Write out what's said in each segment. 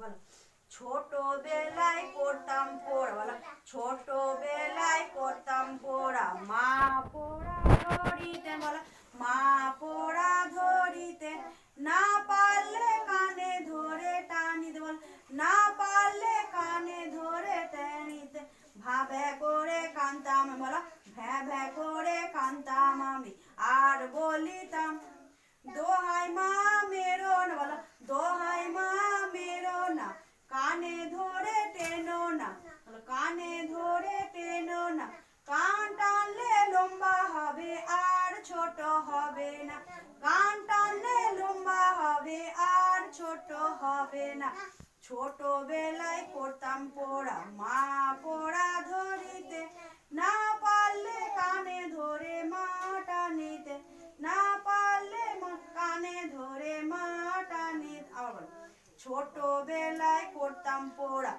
বলো। ছোটবেলায় করতাম পোড়া, বলো। ছোটবেলায় করতাম পোড়া, মা পোড়া ধরিতে বলো। মা পোড়া ধরিতে না পারলে কানে ধরে টানিতে, বল। না পারলে কানে ধরে টানিতে, ভাবে করে কান্তাম বলো। ভ্যা ভ্যা করে কান্তাম আমি আর বলিতাম দোহাই মা মেরো না বলো দোহাই মা মেরো না কানে ধরে টেনো না বলো কানে ধরে টেনো না কান টানলে লম্বা হবে আর ছোট হবে না কান টানলে লম্বা হবে আর ছোট হবে না। ছোটবেলায় পড়তাম পড়া, মা পড়া ধরিতে। না পারলে কানে ধরে মা নিতে। না পারলে মা- কানে ধরে মা নিতে। আবার বলো। ছোটবেলায় পড়তাম পড়া পোড়া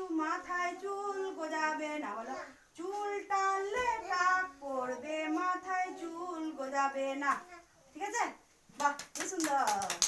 চু মাথায় চুল গোজাবে না বলো। চুল টানলে টাক পড়বে মাথায় চুল গোজাবে না। ঠিক আছে? বাহ, কি সুন্দর।